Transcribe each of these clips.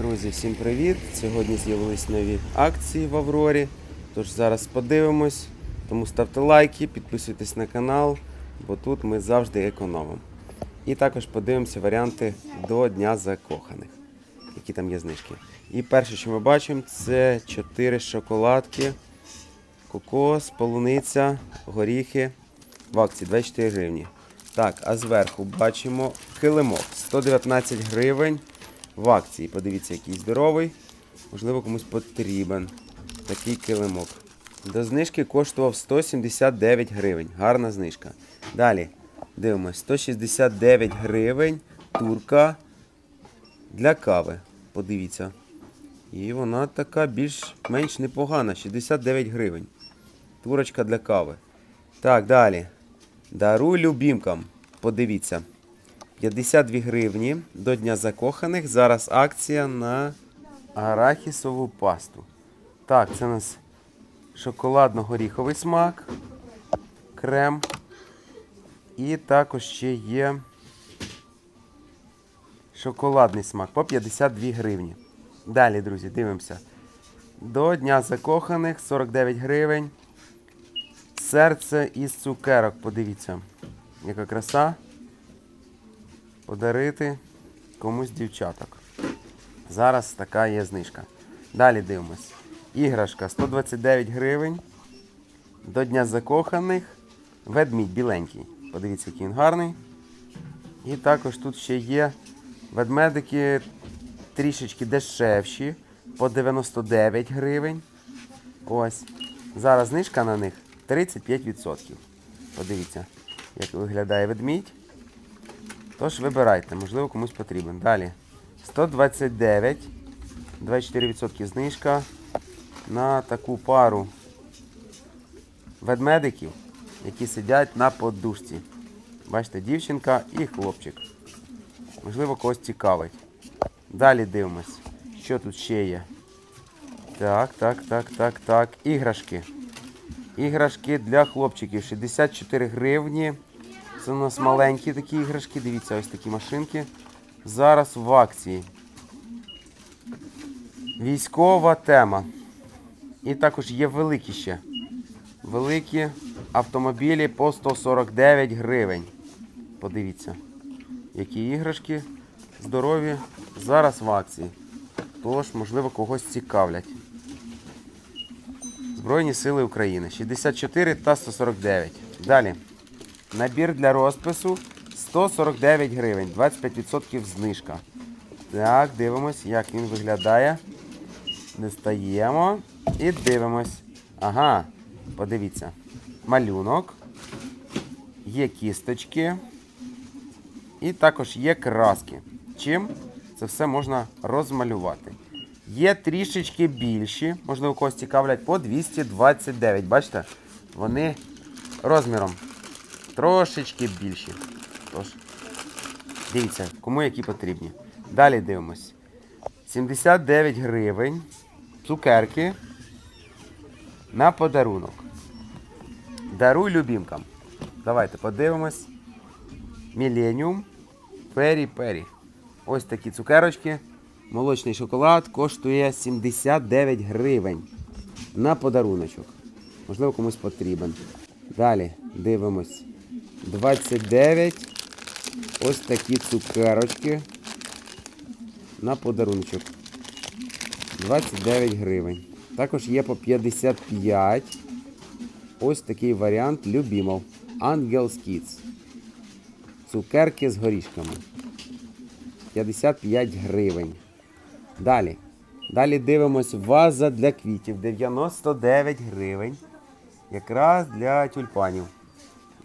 Друзі, всім привіт! Сьогодні з'явились нові акції в Аврорі. Тож зараз подивимось. Тому ставте лайки, підписуйтесь на канал, бо тут ми завжди економимо. І також подивимося варіанти до Дня закоханих, які там є знижки. І перше, що ми бачимо, це 4 шоколадки, кокос, полуниця, горіхи в акції 24 гривні. Так, а зверху бачимо килимок 119 гривень в акції. Подивіться, який здоровий. Можливо, комусь потрібен такий килимок. До знижки коштував 179 гривень. Гарна знижка. Далі дивимось: 169 гривень турка для кави. Подивіться. І вона така більш-менш непогана. 69 гривень. Турочка для кави. Так, далі. Даруй любімкам. Подивіться. 52 гривні до Дня закоханих. Зараз акція на арахісову пасту. Так, це у нас шоколадно-горіховий смак, крем. І також ще є шоколадний смак по 52 гривні. Далі, друзі, дивимося. До Дня закоханих 49 гривень. Серце із цукерок. Подивіться, яка краса. Подарити комусь дівчаток. Зараз така є знижка. Далі дивимось. Іграшка 129 гривень. До Дня закоханих. Ведмідь біленький. Подивіться, який він гарний. І також тут ще є ведмедики трішечки дешевші. По 99 гривень. Ось. Зараз знижка на них 35%. Подивіться, як виглядає ведмідь. Тож вибирайте, можливо, комусь потрібен. Далі. 129. 24% знижка на таку пару ведмедиків, які сидять на подушці. Бачите, дівчинка і хлопчик. Можливо, когось цікавить. Далі дивимось, що тут ще є. Так, так, так, так, так. Іграшки. Іграшки для хлопчиків. 64 гривні. Це у нас маленькі такі іграшки. Дивіться, ось такі машинки. Зараз в акції. Військова тема. І також є великі ще. Великі автомобілі по 149 гривень. Подивіться, які іграшки здорові зараз в акції. Тож, можливо, когось цікавлять. Збройні сили України. 64 та 149. Далі. Набір для розпису 149 гривень. 25% знижка. Так, дивимось, як він виглядає. Дістаємо і дивимось. Ага, подивіться. Малюнок. Є кісточки. І також є краски. Чим це все можна розмалювати. Є трішечки більші, можливо, когось цікавлять, по 229. Бачите? Вони розміром трошечки більші. Тож, дивіться, кому які потрібні. Далі дивимось. 79 гривень. Цукерки на подарунок. Даруй любімкам. Давайте подивимось. Міленіум. Пері Пері. Ось такі цукерочки. Молочний шоколад коштує 79 гривень на подаруночок. Можливо, комусь потрібен. Далі дивимось. 29. Ось такі цукерочки на подаруночок. 29 гривень. Також є по 55. Ось такий варіант Любімов. Angels Kids. Цукерки з горішками. 55 гривень. Далі. Далі дивимось ваза для квітів. 99 гривень. Якраз для тюльпанів.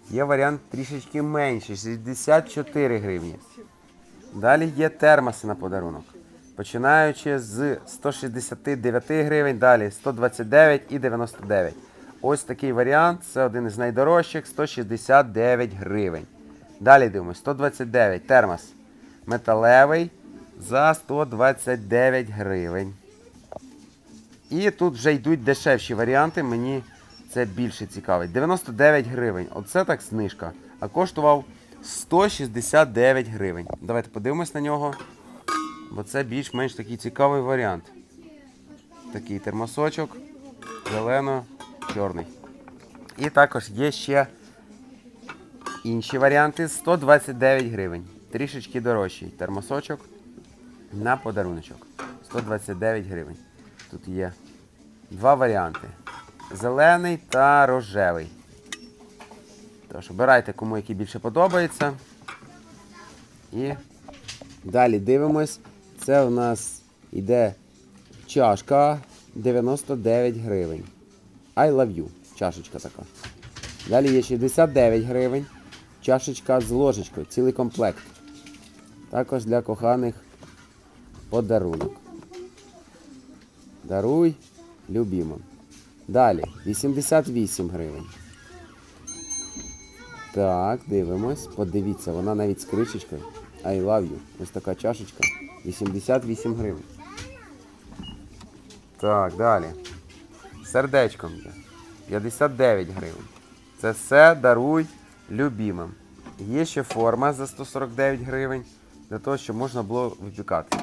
Є варіант трішечки менший. 64 гривні. Далі є термоси на подарунок. Починаючи з 169 гривень, далі 129 і 99. Ось такий варіант. Це один із найдорожчих 169 гривень. Далі дивимось, 129 термос металевий за 129 гривень. І тут вже йдуть дешевші варіанти. Мені це більше цікавить. 99 гривень. Оце так знижка. А коштував 169 гривень. Давайте подивимось на нього. бо це більш-менш такий цікавий варіант. Такий термосочок, зелено-чорний. І також є ще інші варіанти 129 гривень. Трішечки дорожчий термосочок на подаруночок. 129 гривень. Тут є два варіанти: зелений та рожевий. Тож обирайте, кому який більше подобається. І далі дивимось. Це у нас іде чашка 99 гривень. I love you. Чашечка така. Далі є 69 гривень. Чашечка з ложечкою, цілий комплект. Також для коханих подарунок. Даруй любімим. Далі 88 гривень. Так, дивимось. Подивіться, вона навіть з кришечкою. I love you. Ось така чашечка. 88 гривень. Так, далі. Сердечком є. 59 гривень. Це все даруй любімим. Є ще форма за 149 гривень. Для того, щоб можна було випікати.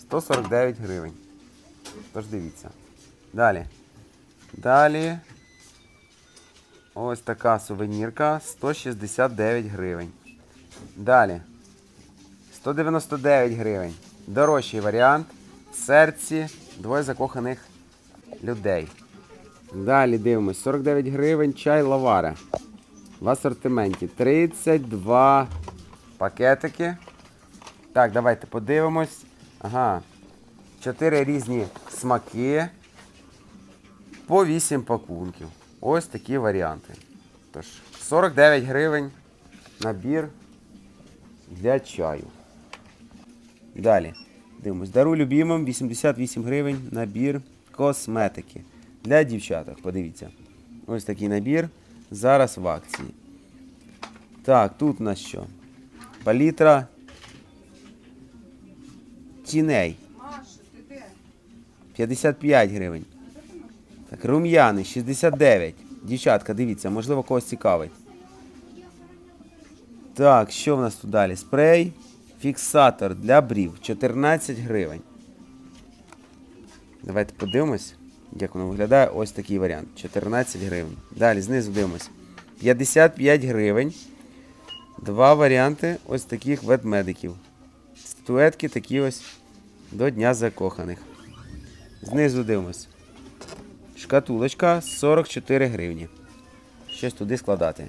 149 гривень. Тож дивіться. Далі. Далі. Ось така сувенірка 169 гривень. Далі. 199 гривень. Дорожчий варіант. Серці двоє закоханих людей. Далі дивимось. 49 гривень чай лавара. В асортименті 32 пакетики. Так, давайте подивимось. Ага. 4 різні смаки. По 8 пакунків. Ось такі варіанти. Тож, 49 гривень набір для чаю. Далі. Дивимось. Дару любімим 88 гривень набір косметики. Для дівчаток. Подивіться. Ось такий набір. Зараз в акції. Так, тут у нас що? Палітра тіней. 55 гривень. Так, рум'яни 69. Дівчатка, дивіться, можливо, когось цікавить. Так, що в нас тут далі? Спрей. Фіксатор для брів 14 гривень. Давайте подивимось, як воно виглядає. Ось такий варіант. 14 гривень. Далі знизу дивимось. 55 гривень. Два варіанти ось таких ведмедиків. Статуетки такі ось до Дня закоханих. Знизу дивимось. Шкатулочка 44 гривні. Щось туди складати.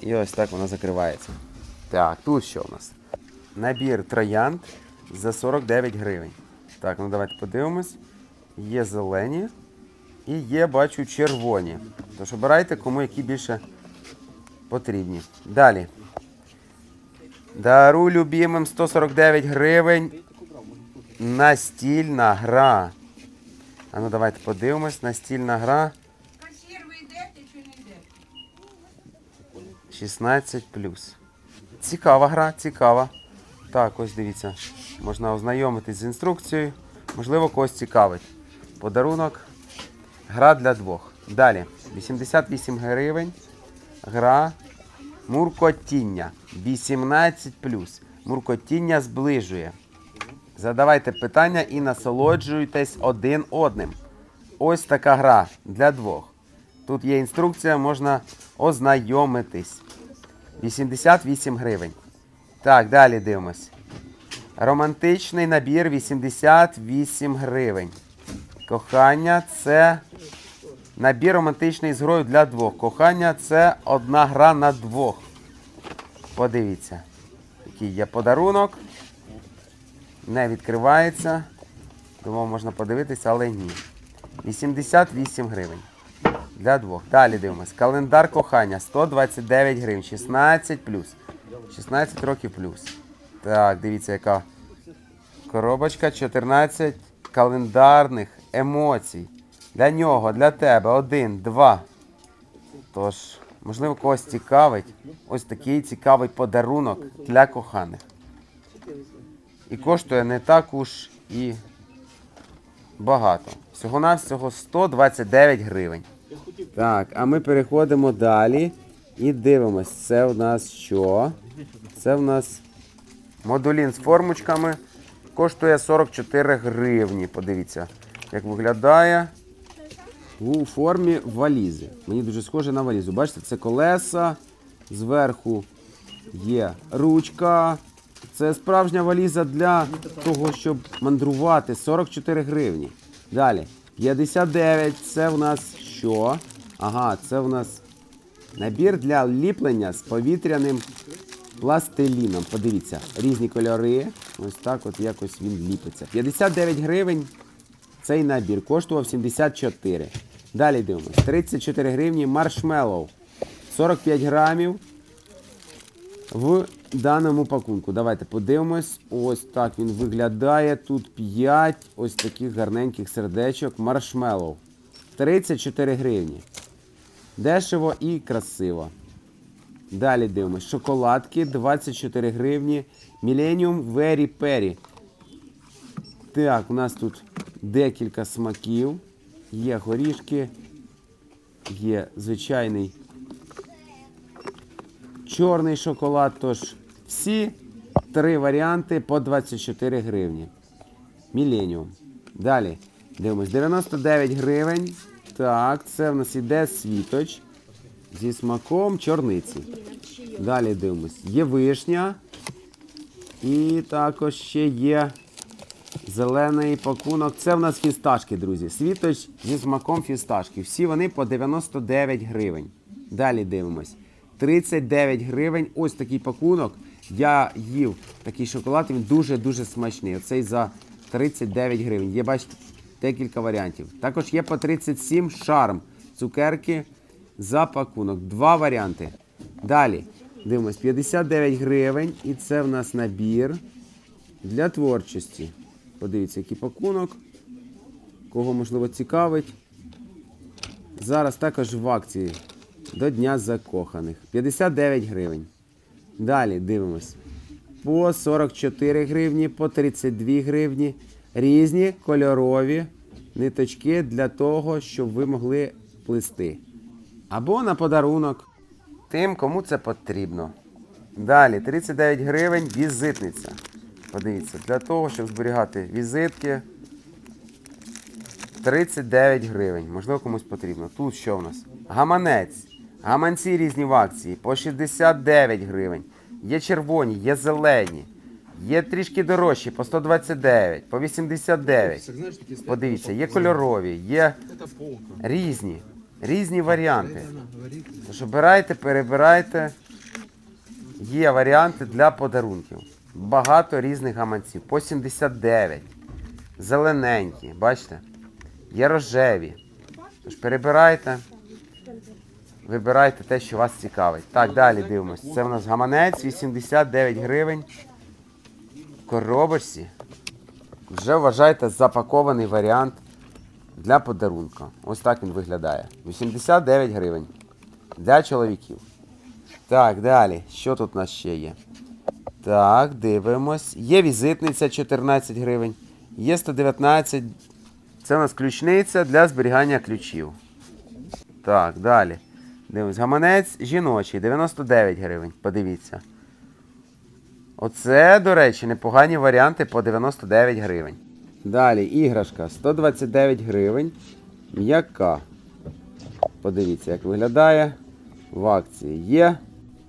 І ось так вона закривається. Так, тут що у нас? Набір троянд за 49 гривень. Так, ну давайте подивимось. Є зелені і є, бачу, червоні. Тож обирайте, кому які більше потрібні. Далі. Дару любимим 149 гривень. Настільна гра. А ну давайте подивимось. Настільна гра Касір, ви йдете чи не йдете? 16. Цікава гра, цікава. Так, ось дивіться. Можна ознайомитись з інструкцією. Можливо, когось цікавить. Подарунок. Гра для двох. Далі. 88 гривень. Гра. Муркотіння. 18. Муркотіння зближує. Задавайте питання і насолоджуйтесь один одним. Ось така гра для двох. Тут є інструкція, можна ознайомитись. 88 гривень. Так, далі дивимось. Романтичний набір 88 гривень. Кохання це набір романтичний з грою для двох. Кохання це одна гра на двох. Подивіться, який є подарунок. Не відкривається. Думав, можна подивитися, але ні. 88 гривень. Для двох. Далі дивимось. Календар кохання 129 гривень. 16 плюс. 16 років плюс. Так, дивіться, яка коробочка. 14 календарних емоцій. Для нього, для тебе. Один, два. Тож, можливо, когось цікавить. Ось такий цікавий подарунок для коханих. І коштує не так уж і багато. Всього-навсього 129 гривень. Так, а ми переходимо далі і дивимось. Це у нас що? Це у нас модулін з формочками коштує 44 гривні. Подивіться, як виглядає у формі валізи. Мені дуже схоже на валізу. Бачите, це колеса, зверху є ручка. Це справжня валіза для того, щоб мандрувати. 44 гривні. Далі. 59. Це в нас що? Ага, це в нас набір для ліплення з повітряним пластиліном. Подивіться, різні кольори. Ось так от якось він ліпиться. 59 гривень цей набір коштував 74. Далі дивимось. 34 гривні маршмеллоу. 45 грамів в даному пакунку. Давайте подивимось. Ось так він виглядає. Тут 5 ось таких гарненьких сердечок маршмеллоу. 34 гривні. Дешево і красиво. Далі дивимось. Шоколадки 24 гривні. Millennium Very Perry. Так, у нас тут декілька смаків. Є горішки, є звичайний чорний шоколад. Тож всі три варіанти по 24 гривні. Міленіум. Далі дивимось. 99 гривень. Так, це в нас іде світоч зі смаком чорниці. Далі дивимось. Є вишня. І також ще є зелений пакунок. Це в нас фісташки, друзі. Світоч зі смаком фісташки. Всі вони по 99 гривень. Далі дивимось. 39 гривень. Ось такий пакунок. Я їв такий шоколад, він дуже-дуже смачний. Оцей за 39 гривень. Є, бачите, декілька варіантів. Також є по 37 шарм. Цукерки за пакунок. Два варіанти. Далі. Дивимось, 59 гривень. І це в нас набір для творчості. Подивіться, який пакунок. Кого можливо цікавить. Зараз також в акції до Дня закоханих. 59 гривень. Далі дивимось. По 44 гривні, по 32 гривні. Різні кольорові ниточки для того, щоб ви могли плести. Або на подарунок. Тим, кому це потрібно. Далі 39 гривень візитниця. Подивіться, для того, щоб зберігати візитки. 39 гривень. Можливо, комусь потрібно. Тут що в нас? Гаманець. Гаманці різні в акції по 69 гривень. Є червоні, є зелені. Є трішки дорожчі по 129, по 89. Подивіться, є кольорові, є різні. Різні варіанти. Тож обирайте, перебирайте. Є варіанти для подарунків. Багато різних гаманців. По 79. Зелененькі, бачите? Є рожеві. Тож перебирайте. Вибирайте те, що вас цікавить. Так, далі дивимось. Це в нас гаманець 89 гривень. В коробочці. Вже вважайте запакований варіант для подарунка. Ось так він виглядає. 89 гривень. Для чоловіків. Так, далі. Що тут у нас ще є? Так, дивимось. Є візитниця 14 гривень. Є 119. Це у нас ключниця для зберігання ключів. Так, далі. Дивимось. Гаманець жіночий 99 гривень. Подивіться. Оце, до речі, непогані варіанти по 99 гривень. Далі іграшка 129 гривень. М'яка. Подивіться, як виглядає в акції. Є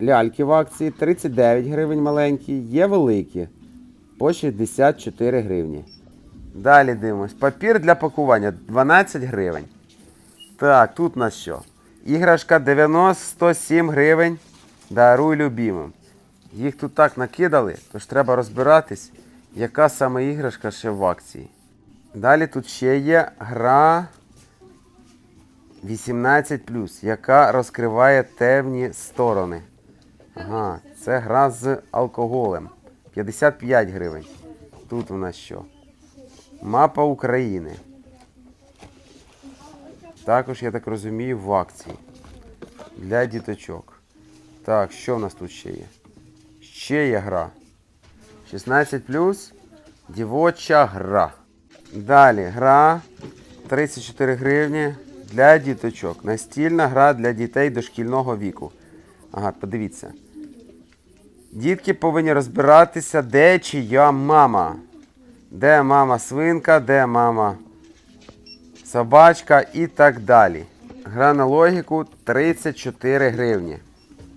ляльки в акції 39 гривень маленькі, є великі по 64 гривні. Далі дивимось. Папір для пакування 12 гривень. Так, тут у нас що? Іграшка 97 гривень. Даруй любимим. Їх тут так накидали, тож треба розбиратись, яка саме іграшка ще в акції. Далі тут ще є гра 18, яка розкриває темні сторони. Ага, це гра з алкоголем. 55 гривень. Тут у нас що? Мапа України. Також, я так розумію, в акції. Для діточок. Так, що в нас тут ще є? Ще є гра. 16 дівоча гра. Далі гра 34 гривні для діточок. Настільна гра для дітей дошкільного віку. Ага, подивіться. Дітки повинні розбиратися, де чия мама. Де мама свинка, де мама собачка і так далі. Гра на логіку 34 гривні.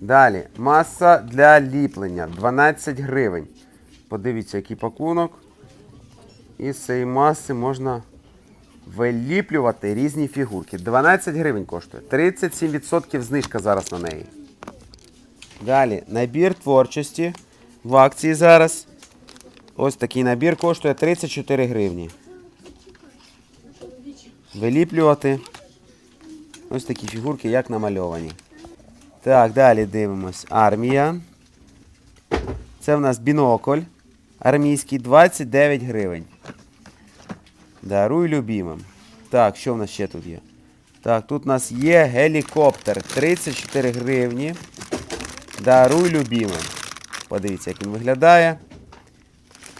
Далі. Маса для ліплення 12 гривень. Подивіться, який пакунок. І з цієї маси можна виліплювати різні фігурки. 12 гривень коштує. 37% знижка зараз на неї. Далі. Набір творчості в акції зараз. Ось такий набір коштує 34 гривні. Виліплювати. Ось такі фігурки, як намальовані. Так, далі дивимось. Армія. Це в нас бінокль. Армійський 29 гривень. Даруй любимим. Так, що в нас ще тут є? Так, тут у нас є гелікоптер 34 гривні. Даруй любимим. Подивіться, як він виглядає.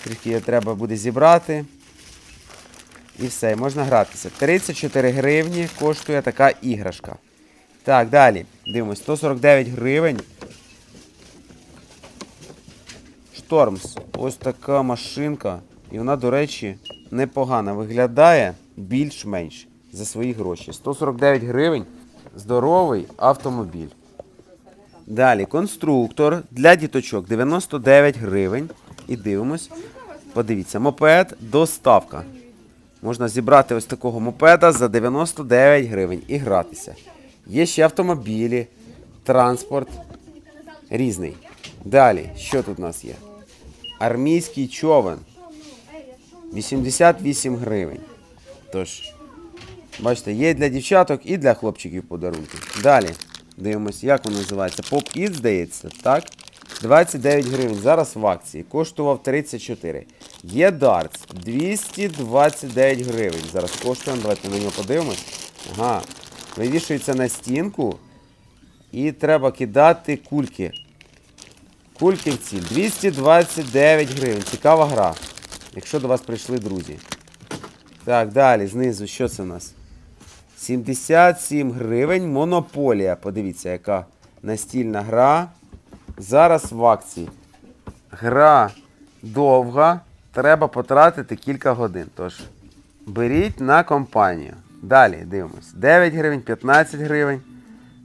Трішки його треба буде зібрати. І все, можна гратися. 34 гривні коштує така іграшка. Так, далі. Дивимось, 149 гривень. Штормс. Ось така машинка. І вона, до речі, непогано виглядає більш-менш за свої гроші. 149 гривень. Здоровий автомобіль. Далі, конструктор для діточок 99 гривень. І дивимось. Подивіться, мопед доставка. Можна зібрати ось такого мопеда за 99 гривень і гратися. Є ще автомобілі, транспорт різний. Далі, що тут у нас є? Армійський човен. 88 гривень. Тож, бачите, є для дівчаток і для хлопчиків подарунки. Далі, дивимось, як воно називається. It, здається, так? 29 гривень. Зараз в акції. Коштував 34. Є дартс 229 гривень. Зараз коштує. Давайте на нього подивимось. Ага. Вивішується на стінку. І треба кидати кульки. Кульки в ціль. 229 гривень. Цікава гра. Якщо до вас прийшли друзі. Так, далі, знизу, що це у нас? 77 гривень. Монополія. Подивіться, яка настільна гра. Зараз в акції. Гра довга. Треба потратити кілька годин. Тож, беріть на компанію. Далі дивимось. 9 гривень, 15 гривень.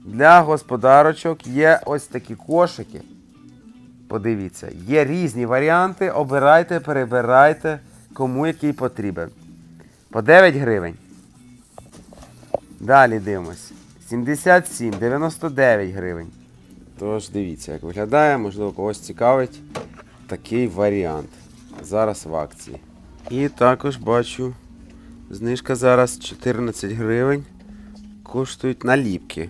Для господарочок є ось такі кошики. Подивіться, є різні варіанти. Обирайте, перебирайте, кому який потрібен. По 9 гривень. Далі дивимось. 77, 99 гривень. Тож дивіться, як виглядає, можливо, когось цікавить такий варіант. Зараз в акції. І також бачу, знижка зараз 14 гривень. Коштують наліпки.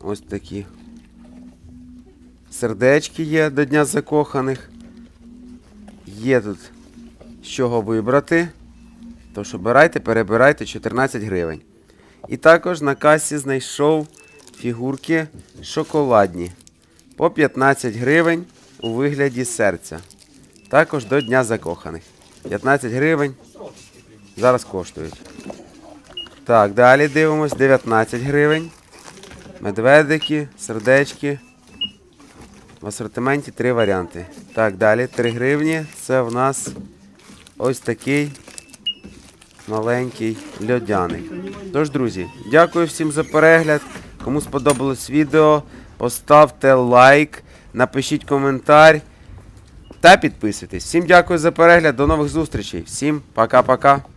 Ось такі. Сердечки є до Дня закоханих. Є тут з чого вибрати. Тож обирайте, перебирайте 14 гривень. І також на касі знайшов фігурки шоколадні по 15 гривень у вигляді серця. Також до Дня закоханих. 15 гривень. Зараз коштують. Так, далі дивимось 19 гривень. Медведики, сердечки. В асортименті три варіанти. Так, далі 3 гривні. Це в нас ось такий маленький льодяник. Тож, друзі, дякую всім за перегляд. Кому сподобалось відео, поставте лайк, напишіть коментар та підписуйтесь. Всім дякую за перегляд, до нових зустрічей. Всім пока-пока.